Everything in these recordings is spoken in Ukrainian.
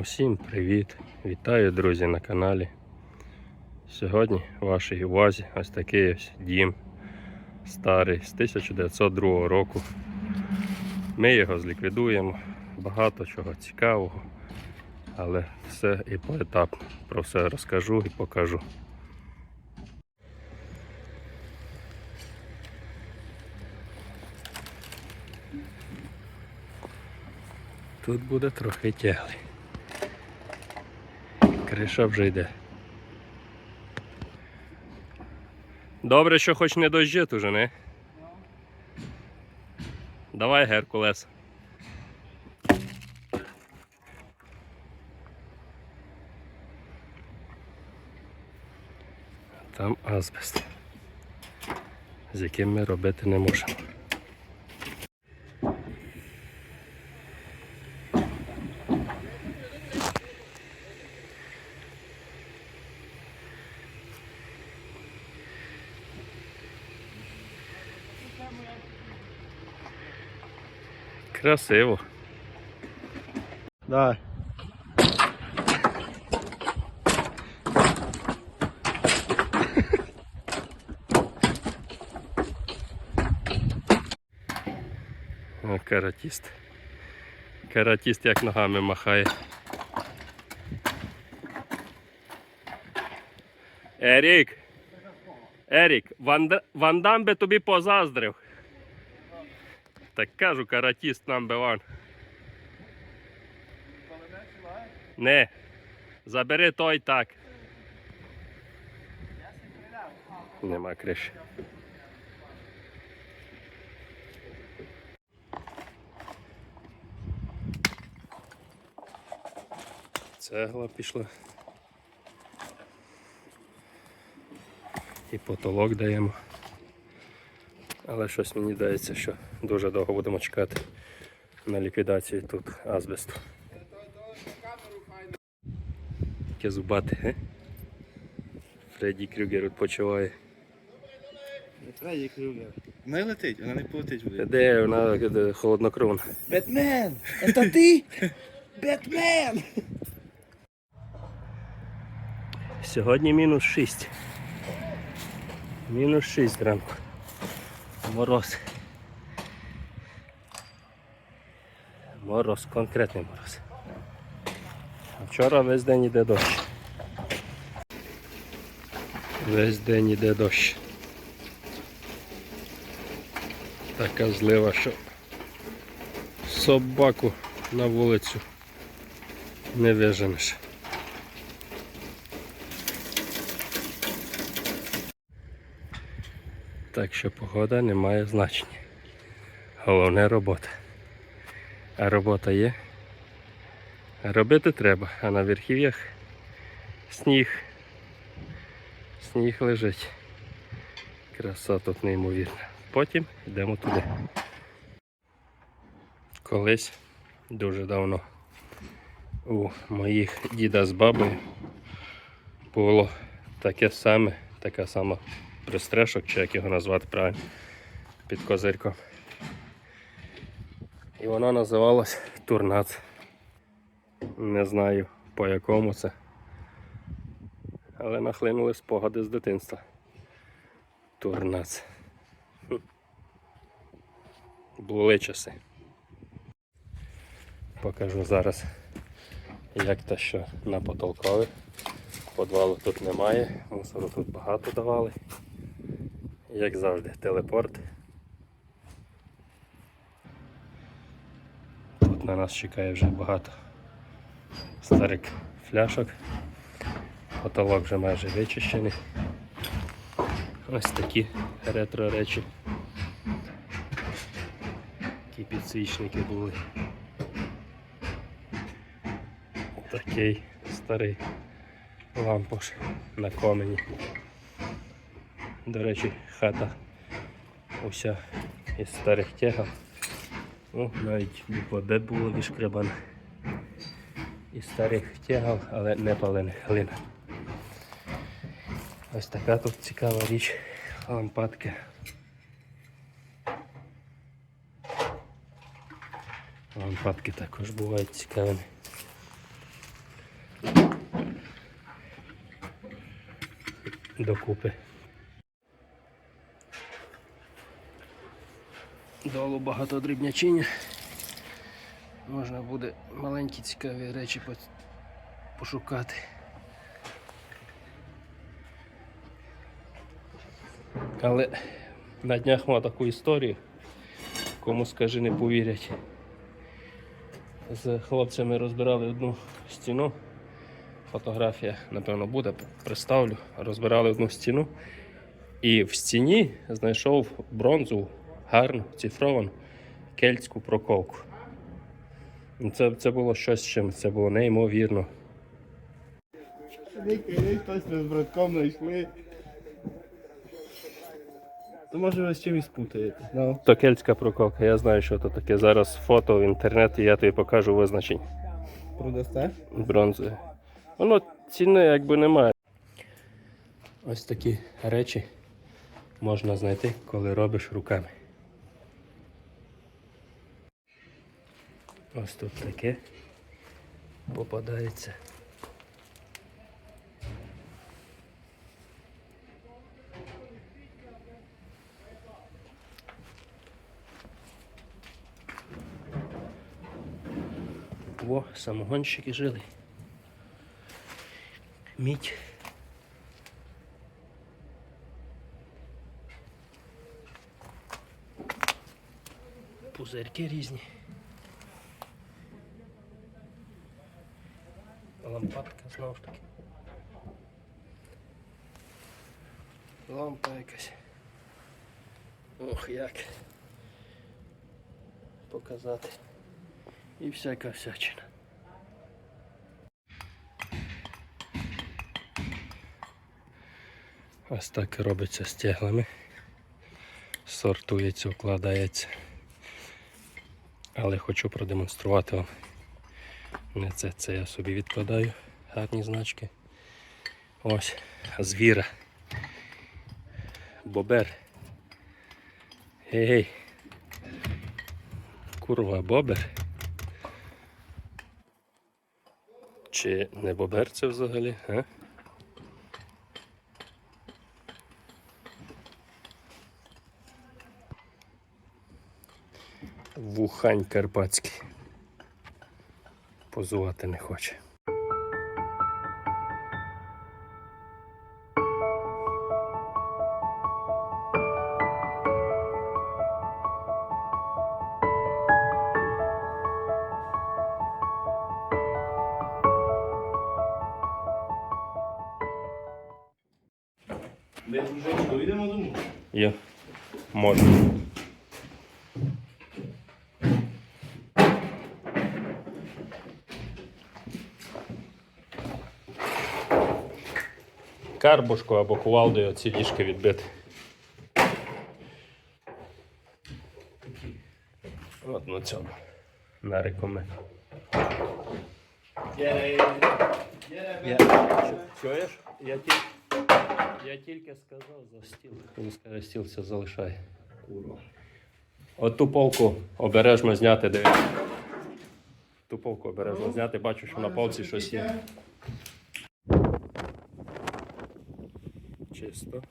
Усім привіт! Вітаю, друзі, на каналі. Сьогодні в вашій увазі ось такий ось дім старий з 1902 року. Ми його зліквідуємо, багато чого цікавого, але все і поетапно. Про все розкажу і покажу. Тут буде трохи тягли. Криша вже йде. Добре, що хоч не дощить уже, не? Давай, Геркулес. Там азбест, з яким ми робити не можемо. Красиво. Давай. О, каратіст. Каратіст як ногами махає. Ерік! Ерік, Ван, Ван Дам би тобі позаздрив. Так кажу, каратіст number one. Не. Забери той так. Нема криші. Цегла пішла. І потолок даємо. Але щось мені здається, що дуже довго будемо чекати на ліквідацію тут азбесту. Таке зубати, ге? Фредді Крюгер відпочиває. Фредді Крюгер. Не летить, вона не полетить буде. Де вона де, холоднокровна. Бетмен! Это ти? Бетмен! Сьогодні мінус 6. Мінус 6 ранку. Мороз. Мороз, конкретний мороз. Вчора весь день іде дощ. Весь день іде дощ. Така злива, що собаку на вулицю не виженеш. Так що погода не має значення. Головне робота. А робота є. Робити треба, а на верхів'ях сніг. Сніг лежить. Краса тут неймовірна. Потім йдемо туди. Колись дуже давно у моїх діда з бабою було таке саме, така сама пристрешок, чи як його назвати правильно, під козирком. І воно називалось Турнац. Не знаю по якому це. Але нахлинули спогади з дитинства. Турнац. Були часи. Покажу зараз, як те, що на потолкові. Подвалу тут немає, мусору тут багато давали. Як завжди, телепорт. Тут на нас чекає вже багато старих фляшок. Потолок вже майже вичищений. Ось такі ретро речі. Такі підсвічники були. Такий старий лампош на комені. До речі, хата уся із старих тягав. Ну, навіть буква було відшкребана. Із старих тягав, але не палених глина. Ось така тут цікава річ, лампадки. Лампадки також бувають цікавими. Докупи. Долу багато дрібнячиня. Можна буде маленькі цікаві речі пошукати. Але на днях мав таку історію, кому скажи не повірять. З хлопцями розбирали одну стіну. Фотографія, напевно, буде, представлю. Розбирали одну стіну. І в стіні знайшов бронзу, гарну, цифровану кельтську проколку. Ну, Це, це було щось з чим, це було неймовірно. Хтось ми з братком знайшли. То може ви з чимось путаєте. Ну. То кельтська проколка, я знаю, що це таке. Зараз фото в інтернеті, я тобі покажу визначень Продасте? бронзи. Воно ціни якби немає. Ось такі речі можна знайти, коли робиш руками. Ось тут таке попадається. Во, самогонщики жили. Мідь. Пузирки різні. Лампадка знову ж таки. Лампа якась. Ох, як. Показати. І всяка всячина. Ось так робиться стеглами. Сортується, укладається. Але хочу продемонструвати вам. Не це, це я собі відкладаю. Гарні значки. Ось звіра. Бобер. Гей. Курва бобер. Чи не бобер це взагалі? А? Вухань карпатський. Позувати не хоче. Ми вже йдемо дому. Є. Можна. Карбушку або кувалдою ці ліжки відбити. От на цьому. На рекомен. Чуєш? Я тільки, я тільки сказав за стіл. Він скаже, стіл це залишає. От ту полку обережно зняти, де. Ту полку обережно зняти, бачу, що на полці щось є. Чисто.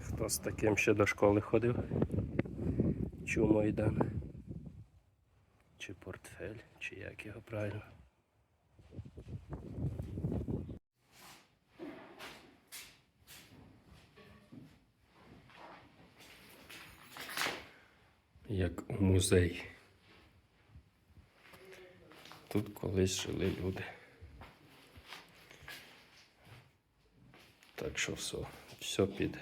Хто з таким ще до школи ходив? Чумойдан. Чи портфель, чи як його правильно. Як у музеї. Тут колись жили люди. Так що все, все піде.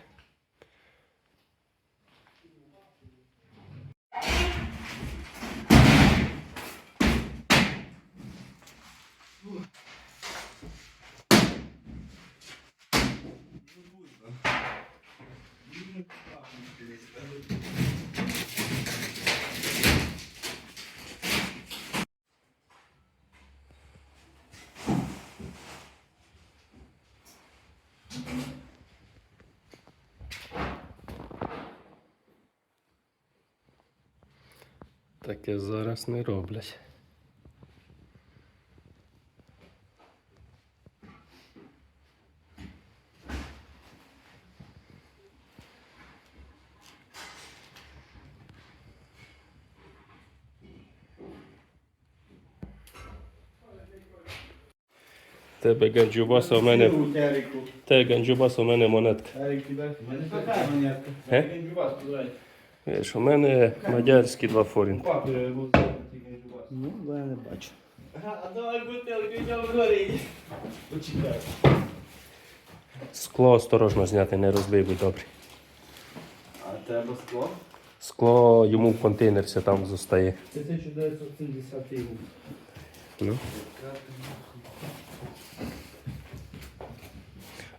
Таке зараз не роблять. Тебе ганджубаса у мене. Те ганджубаса у мене монетка. Е? Ганджубас, Видиш, у мене мадярські два генджубас. Ну, бо я не бачу. А давай бутилку, йдемо вгорі. Почекай. Скло осторожно зняти, не розбий, будь добре. А тебе скло? Скло йому в контейнер все там зостає. Це 1970 рік. Ну.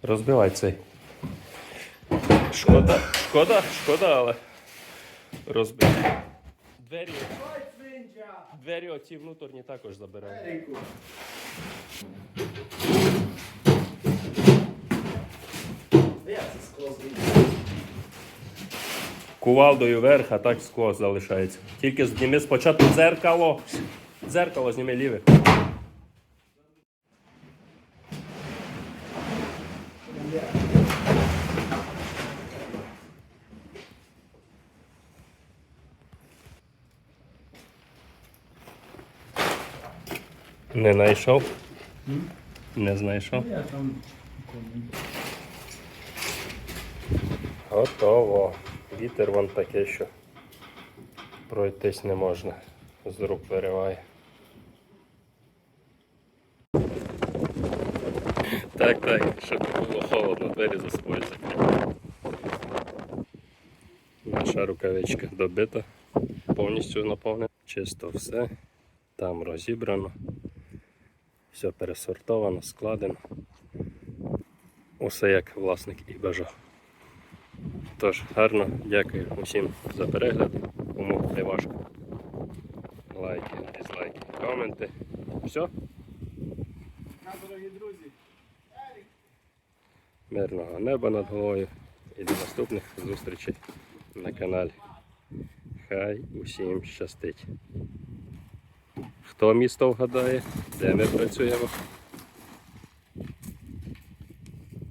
Розбивай цей. Шкода, шкода, шкода, але розбив. Двері, двері оці внутрішні також зробити? Кувалдою вверх, а так скло залишається. Тільки зніми спочатку дзеркало. Дзеркало зніми ліве. Не знайшов? Не знайшов? Я там Готово. Вітер вон таке, що пройтись не можна. З рук вириває. Так, так, щоб не було холодно, двері за собою закрили. Наша рукавичка добита, повністю наповнена. Чисто все. Там розібрано. Все пересортовано, складено. Усе як власник і бажав. Тож, гарно, дякую усім за перегляд. Кому не важко. Лайки, дизлайки, коменти. Все, дорогі друзі. мирного неба над головою і до наступних зустрічей на каналі. Хай усім щастить. Хто місто вгадає, де ми працюємо?